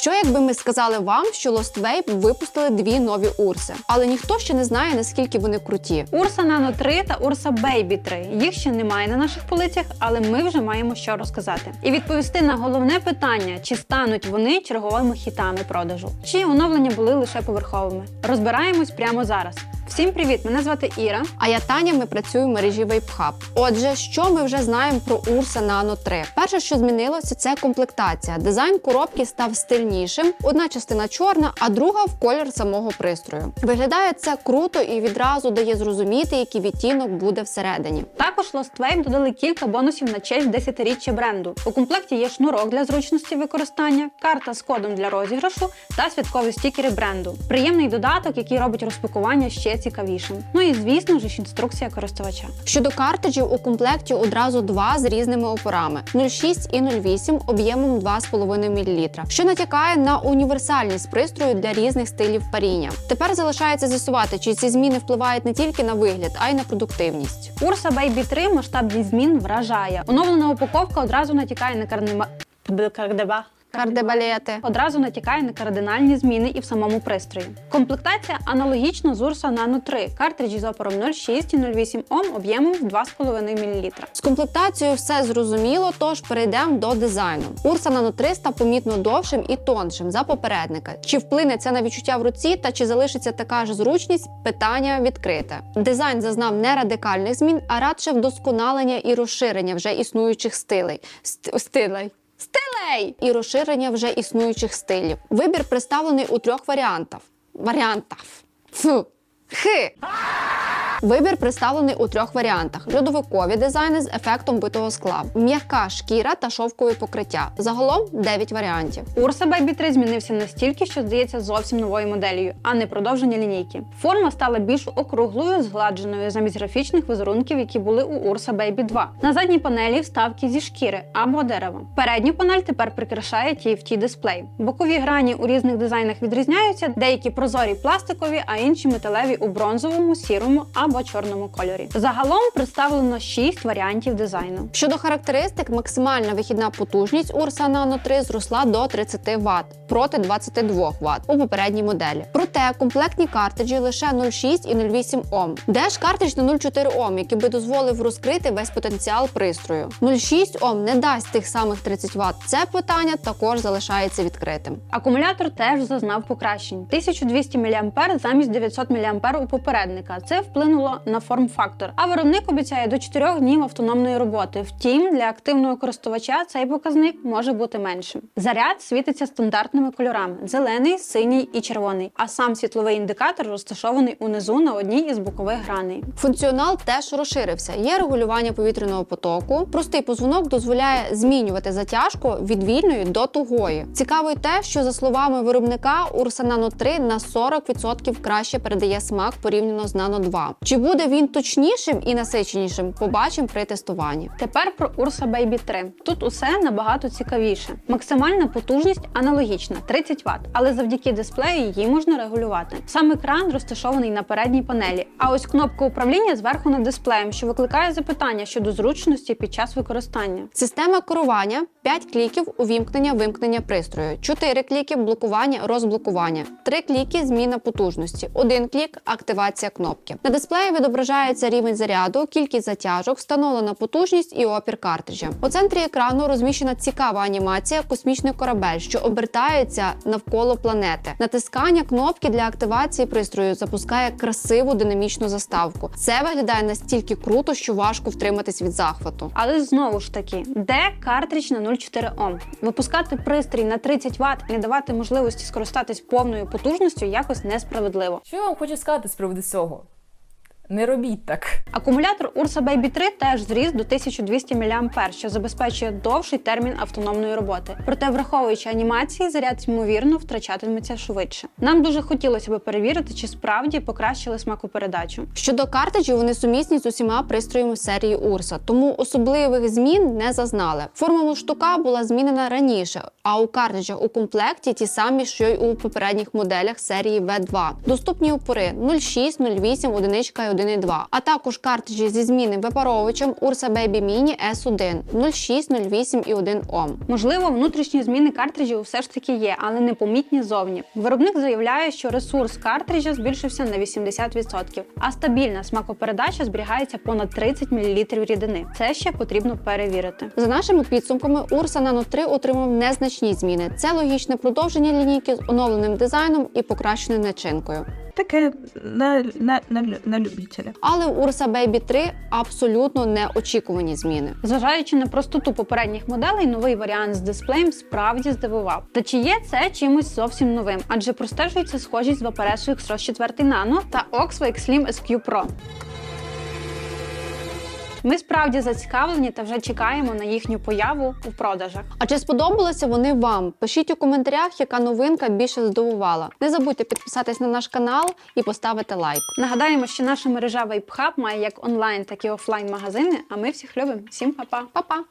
Що якби ми сказали вам, що Lost Vape випустили дві нові урси, але ніхто ще не знає наскільки вони круті. Урса Nano 3 та Урса Baby 3. Їх ще немає на наших полицях, але ми вже маємо що розказати. І відповісти на головне питання: чи стануть вони черговими хітами продажу, чи оновлення були лише поверховими. Розбираємось прямо зараз. Всім привіт! Мене звати Іра. А я Таня, ми працюємо в мережі VapeHub. Отже, що ми вже знаємо про Ursa Nano 3? Перше, що змінилося, це комплектація. Дизайн коробки став стильнішим. Одна частина чорна, а друга в колір самого пристрою. Виглядає це круто і відразу дає зрозуміти, який відтінок буде всередині. Також Lost Vape додали кілька бонусів на честь 10-річчя бренду. У комплекті є шнурок для зручності використання, карта з кодом для розіграшу та святкові стікери бренду. Приємний додаток, який робить розпакування ще цікавішим. Ну і звісно ж інструкція користувача. Щодо картриджів, у комплекті одразу два з різними опорами 0,6 і 0,8 об'ємом 2,5 мл, що натякає на універсальність пристрою для різних стилів паріння. Тепер залишається з'ясувати, чи ці зміни впливають не тільки на вигляд, а й на продуктивність. Урса Baby 3 масштабність змін вражає. Оновлена упаковка одразу натякає на карнима... Кардеба. Кардебалети. Одразу натякає на кардинальні зміни і в самому пристрої. Комплектація аналогічна з Ursa Nano 3, картриджі з опором 0,6 і 0,8 Ом об'ємом в 2,5 мл. З комплектацією все зрозуміло, тож перейдемо до дизайну. Ursa Nano 3 став помітно довшим і тоншим за попередника. Чи вплине це на відчуття в руці та чи залишиться така ж зручність? Питання відкрите. Дизайн зазнав не радикальних змін, а радше вдосконалення і розширення вже існуючих стилей. Ст- стилей. Стилей і розширення вже існуючих стилів. Вибір представлений у трьох варіантах. Варіантах. Фу. Хи. Вибір представлений у трьох варіантах: льодовикові дизайни з ефектом битого скла, м'яка шкіра та шовкове покриття. Загалом 9 варіантів. Ursa Baby 3 змінився настільки, що здається зовсім новою моделлю, а не продовження лінійки. Форма стала більш округлою, згладженою замість графічних візерунків, які були у Ursa Baby 2. На задній панелі вставки зі шкіри або дерева. Передню панель тепер прикрашає TFT дисплей. Бокові грані у різних дизайнах відрізняються, деякі прозорі пластикові, а інші металеві у бронзовому, сірому або чорному кольорі. Загалом представлено 6 варіантів дизайну. Щодо характеристик, максимальна вихідна потужність Ursa Nano 3 зросла до 30 Вт проти 22 Вт у попередній моделі. Проте комплектні картриджі лише 0,6 і 0,8 Ом. Де ж картридж на 0,4 Ом, який би дозволив розкрити весь потенціал пристрою? 0,6 Ом не дасть тих самих 30 Вт. Це питання також залишається відкритим. Акумулятор теж зазнав покращень. 1200 мА замість 900 мА у попередника. Це вплинуло на форм-фактор. А виробник обіцяє до 4 днів автономної роботи. Втім, для активного користувача цей показник може бути меншим. Заряд світиться стандартними кольорами: зелений, синій і червоний. А сам світловий індикатор розташований унизу на одній із бокових граней. Функціонал теж розширився. Є регулювання повітряного потоку. Простий позвонок дозволяє змінювати затяжку від вільної до тугої. Цікаво й те, що за словами виробника Ursa Nano 3 на 40% краще передає смак порівняно з Nano 2. Чи буде він точнішим і насиченішим? Побачимо при тестуванні. Тепер про Ursa Baby 3. Тут усе набагато цікавіше. Максимальна потужність аналогічна 30 Вт, але завдяки дисплею її можна регулювати. Сам екран розташований на передній панелі, а ось кнопка управління зверху над дисплеєм, що викликає запитання щодо зручності під час використання. Система керування 5 кліків увімкнення вимкнення пристрою, 4 кліки блокування розблокування, 3 кліки зміна потужності, 1 клік активація кнопки. На дисплеї відображається рівень заряду, кількість затяжок, встановлена потужність і опір картриджа. У центрі екрану розміщена цікава анімація космічний корабель, що обертається навколо планети. Натискання кнопки для активації пристрою запускає красиву динамічну заставку. Це виглядає настільки круто, що важко втриматись від захвату. Але знову ж таки, де картридж на 0,4 Ом? Випускати пристрій на 30 Вт і не давати можливості скористатись повною потужністю якось несправедливо. Що я вам хочу сказати з приводу цього? Не робіть так. Акумулятор Ursa Baby 3 теж зріс до 1200 мА, що забезпечує довший термін автономної роботи. Проте, враховуючи анімації, заряд ймовірно втрачатиметься швидше. Нам дуже хотілося би перевірити, чи справді покращили смакопередачу. Щодо картриджів, вони сумісні з усіма пристроями серії Ursa, тому особливих змін не зазнали. Форма муштука була змінена раніше, а у картриджах у комплекті ті самі, що й у попередніх моделях серії V2. Доступні опори 0,6, 0,8, 1 і 1 1.2, а також картриджі зі змінним випаровувачем Ursa Baby Mini S1 06, 08 і 1 Ом. Можливо, внутрішні зміни картриджів все ж таки є, але непомітні зовні. Виробник заявляє, що ресурс картриджа збільшився на 80%, а стабільна смакопередача зберігається понад 30 мл рідини. Це ще потрібно перевірити. За нашими підсумками, Ursa Nano 3 отримав незначні зміни. Це логічне продовження лінійки з оновленим дизайном і покращеною начинкою. Таке на, на, на, на любителя. Але Урса Ursa Baby 3 абсолютно неочікувані зміни. Зважаючи на простоту попередніх моделей, новий варіант з дисплеєм справді здивував. Та чи є це чимось зовсім новим? Адже простежується схожість з Vaporesso X-Rose 4 Nano та Oxo X-Slim SQ Pro. Ми справді зацікавлені та вже чекаємо на їхню появу у продажах. А чи сподобалися вони вам? Пишіть у коментарях, яка новинка більше здивувала. Не забудьте підписатись на наш канал і поставити лайк. Нагадаємо, що наша мережа Vape має як онлайн, так і офлайн магазини. А ми всіх любимо. Всім па-па! Па-па!